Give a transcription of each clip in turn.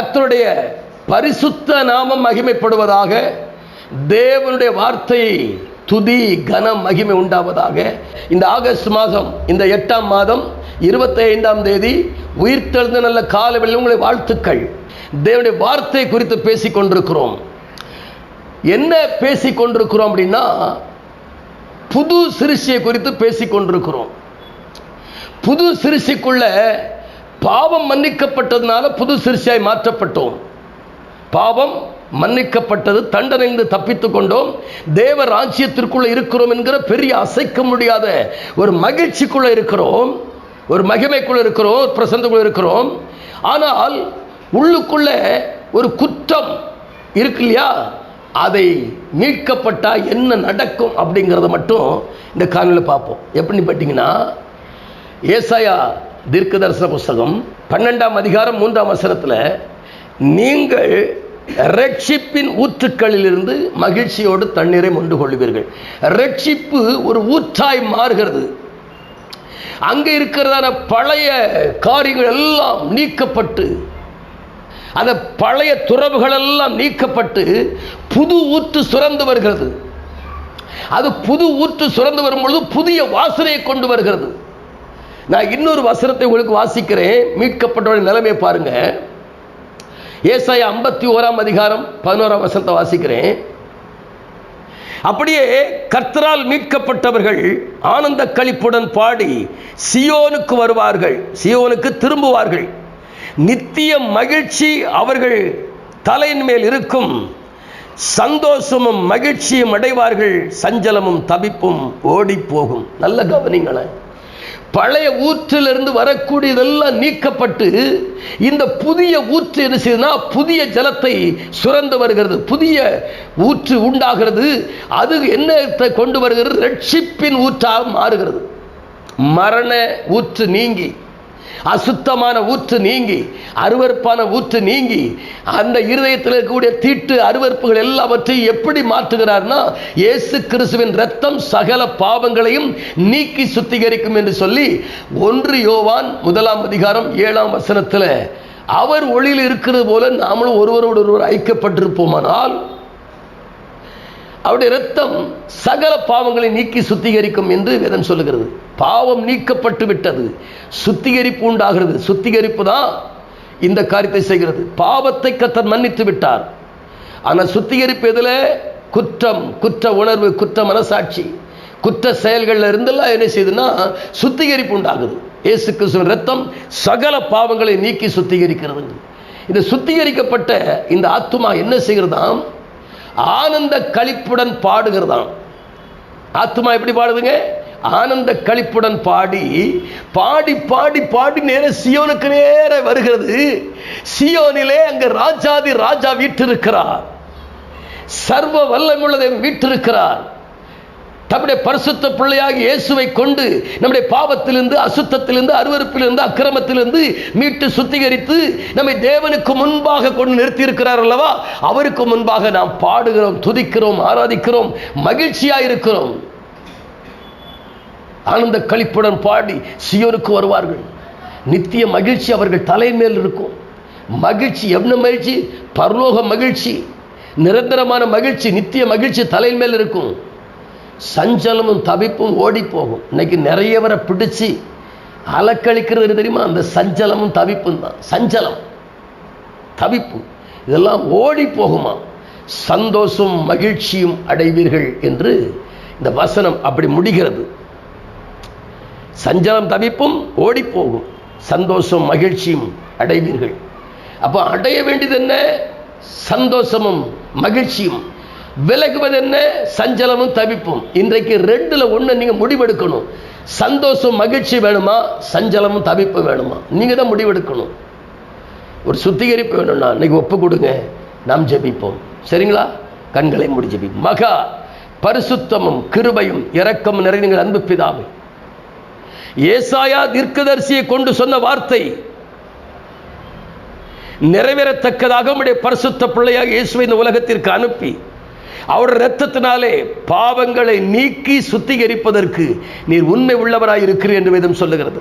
கத்தருடைய பரிசுத்த நாமம் மகிமைப்படுவதாக தேவனுடைய வார்த்தை துதி கனம் மகிமை உண்டாவதாக. இந்த ஆகஸ்ட் மாதம் இந்த எட்டாம் மாதம் இருபத்தி ஐந்தாம் தேதி உயிர்த்தெழுந்த நல்ல காலவெளியில் உங்களை வாழ்த்துக்கள். தேவனுடைய வார்த்தை குறித்து பேசிக்கொண்டிருக்கிறோம். என்ன பேசிக்கொண்டிருக்கிறோம் அப்படின்னா புது சிறுசியை குறித்து பேசிக்கொண்டிருக்கிறோம். புது சிறுசிக்குள்ள பாவம் மன்னிக்கப்பட்டதுனால புது சிருஷ்டியாய் மாற்றப்பட்டோம். பாவம் மன்னிக்கப்பட்டது தண்டனைந்து தப்பித்து கொண்டோம். தேவ ராஜ்யத்திற்குள்ள இருக்கிறோம் என்கிற பெரிய அசைக்க முடியாத ஒரு மகிழ்ச்சிக்குள்ள இருக்கிறோம். ஒரு மகிமைக்குள்ள இருக்கிறோம் ஒரு பிரசந்தக்குள்ள இருக்கிறோம். ஆனால் உள்ளுக்குள்ள ஒரு குற்றம் இருக்கு இல்லையா? அதை மீட்கப்பட்டால் என்ன நடக்கும் அப்படிங்கிறத மட்டும் இந்த காணொலியில் பார்ப்போம். எப்படின்னு பார்த்தீங்கன்னா ஏசாயா தீர்க்க தரிசன புஸ்தகம் பன்னெண்டாம் அதிகாரம் மூன்றாம் வசனத்தில் நீங்கள் ரட்சிப்பின் ஊற்றுக்களிலிருந்து மகிழ்ச்சியோடு தண்ணீரை மொண்டு கொள்வீர்கள். ரட்சிப்பு ஒரு ஊற்றாய் மாறுகிறது. அங்கே இருக்கிறதான பழைய காரியங்கள் எல்லாம் நீக்கப்பட்டு அந்த பழைய துறவுகள் எல்லாம் நீக்கப்பட்டு புது ஊற்று சுரந்து வருகிறது. அது புது ஊற்று சுரந்து வரும்பொழுது புதிய வாசனையை கொண்டு வருகிறது. நான் இன்னொரு வசனத்தை உங்களுக்கு வாசிக்கிறேன். மீட்கப்பட்டவரின் நிலைமையை பாருங்க. ஏசாய ஐம்பத்தி ஓராம் அதிகாரம் பதினோராம் வசனத்தை வாசிக்கிறேன். அப்படியே கர்த்தரால் மீட்கப்பட்டவர்கள் ஆனந்த களிப்புடன் பாடி சியோனுக்கு வருவார்கள். சியோனுக்கு திரும்புவார்கள். நித்திய மகிழ்ச்சி அவர்கள் தலையின் மேல் இருக்கும். சந்தோஷமும் மகிழ்ச்சியும் அடைவார்கள். சஞ்சலமும் தவிப்பும் ஓடி போகும் நல்ல கவனிங்களேன் பழைய ஊற்றிலிருந்து வரக்கூடியதெல்லாம் நீக்கப்பட்டு இந்த புதிய ஊற்று என்ன செய்யுதுன்னா புதிய ஜலத்தை சுரந்து வருகிறது. புதிய ஊற்று உண்டாகிறது. அது என்னத்தை கொண்டு வருகிறது? ரட்சிப்பின் ஊற்றாக மாறுகிறது. மரண ஊற்று நீங்கி அசுத்தமான ஊற்று நீங்கி அருவறுப்பான ஊற்று நீங்கி அந்த இருதயத்தில் இருக்கக்கூடிய தீட்டு அருவறுப்புகள் எல்லாவற்றையும் எப்படி மாற்றுகிறார்னா இயேசு கிறிஸ்துவின் ரத்தம் சகல பாவங்களையும் நீக்கி சுத்திகரிக்கும் என்று சொல்லி ஒன்று யோவான் முதலாம் அதிகாரம் ஏழாம் வசனத்தில் அவர் ஒளியில் இருக்கிறது போல நாமளும் ஒருவரோடு ஒருவர் ஐக்கப்பட்டிருப்போமானால் அவருடைய ரத்தம் சகல பாவங்களை நீக்கி சுத்திகரிக்கும் என்று வேதம் சொல்லுகிறது. பாவம் நீக்கப்பட்டு விட்டது. சுத்திகரிப்பு உண்டாகிறது. சுத்திகரிப்பு தான் இந்த காரியத்தை செய்கிறது. பாவத்தை கத்தர் மன்னித்து விட்டார். ஆனால் சுத்திகரிப்பு எதில்? குற்றம் குற்ற உணர்வு குற்ற மனசாட்சி. குற்ற செயல்களில் இருந்தெல்லாம் என்ன செய்யுதுன்னா சுத்திகரிப்பு உண்டாகுது. இயேசு கிறிஸ்துவின் ரத்தம் சகல பாவங்களை நீக்கி சுத்திகரிக்கிறது இந்த சுத்திகரிக்கப்பட்ட இந்த ஆத்துமா என்ன செய்கிறதாம்? ஆனந்த களிப்புடன் பாடுகிறதாம். ஆத்துமா எப்படி பாடுதுங்க? ஆனந்த களிப்புடன் பாடி பாடி பாடி பாடி நேர சியோனுக்கு நேர வருகிறது. சியோனிலே அங்கு ராஜாதி ராஜா வீட்டிருக்கிறார். சர்வ வல்லமுள்ளதை வீட்டிருக்கிறார். தம்முடைய பரிசுத்த பிள்ளையாக இயேசுவை கொண்டு நம்முடைய பாவத்திலிருந்து அசுத்தத்திலிருந்து அருவறுப்பிலிருந்து அக்கிரமத்திலிருந்து மீட்டு சுத்திகரித்து நம்மை தேவனுக்கு முன்பாக கொண்டு நிறுத்தி இருக்கிறார் அல்லவா? அவருக்கு முன்பாக நாம் பாடுகிறோம் துதிக்கிறோம் ஆராதிக்கிறோம் மகிழ்ச்சியாக இருக்கிறோம். ஆனந்த களிப்புடன் பாடி சியோனுக்கு வருவார்கள். நித்திய மகிழ்ச்சி அவர்கள் தலைமேல் இருக்கும். மகிழ்ச்சி என்ன மகிழ்ச்சி? பரலோக மகிழ்ச்சி. நிரந்தரமான மகிழ்ச்சி நித்திய மகிழ்ச்சி தலையின் மேல் இருக்கும். சஞ்சலமும் தவிப்பும் ஓடி போகும் இன்னைக்கு நிறையவரை பிடிச்சி அலக்கழிக்கிறது தெரியுமா? அந்த சஞ்சலமும் தவிப்பும் தான். சஞ்சலம் தவிப்பு இதெல்லாம் ஓடி போகுமா சந்தோஷம் மகிழ்ச்சியும் அடைவீர்கள் என்று இந்த வசனம் அப்படி முடிகிறது. சஞ்சலம் தவிப்பும் ஓடி போகும் சந்தோஷம் மகிழ்ச்சியும் அடைவீர்கள். அப்போ அடைய வேண்டியது என்ன? சந்தோஷமும் மகிழ்ச்சியும். விலகுவது என்ன சஞ்சலமும் தவிப்பும். இன்றைக்கு ரெண்டுல ஒன்று நீங்க முடிவெடுக்கணும். சந்தோஷம் மகிழ்ச்சி வேணுமா? சஞ்சலமும் தவிப்பு வேணுமா? நீங்க தான் முடிவெடுக்கணும். ஒரு சுத்திகரிப்பு வேணும்னா இன்னைக்கு ஒப்பு கொடுங்க. நாம் ஜெபிப்போம். சரிங்களா? கண்களை முடி ஜெபிப்போம். மகா பரிசுத்தமும் கிருபையும் இரக்கமும் நிறைந்த அன்பு பிதாவை. ஏசாயா தீர்க்கதரிசியை கொண்டு சொன்ன வார்த்தை நிறைவேறத்தக்கதாக உடைய பரிசுத்த பிள்ளையாக இயேசுவை இந்த உலகத்திற்கு அனுப்பி அவருடைய ரத்தத்தினாலே பாவங்களை நீக்கி சுத்திகரிப்பதற்கு நீர் உண்மை உள்ளவராய் இருக்கிறீர் என்று வேதம் சொல்லுகிறது.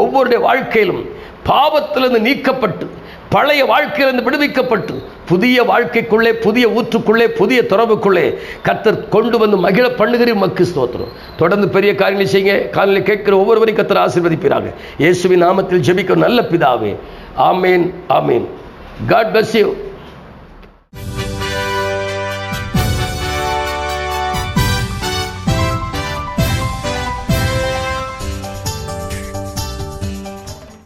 ஒவ்வொருடைய வாழ்க்கையிலும் பாவத்திலிருந்து நீக்கப்பட்டு பழைய வாழ்க்கையிலிருந்து விடுவிக்கப்பட்டு புதிய வாழ்க்கைக்குள்ளே புதிய ஊற்றுக்குள்ளே புதிய தொடர்புக்குள்ளே கத்தர் கொண்டு வந்து மகிழ பண்ணுகிற மக்கு ஸ்தோத்திரம். தொடர்ந்து பெரிய காரியங்களை செய்யுங்க. காலையில் கேட்கிற ஒவ்வொருவரையும் கத்தர் ஆசீர்வதிப்பிறாங்க இயேசுவின் நாமத்தில் ஜெபிக்கும் நல்ல பிதாவே. ஆமேன் ஆமேன். God bless you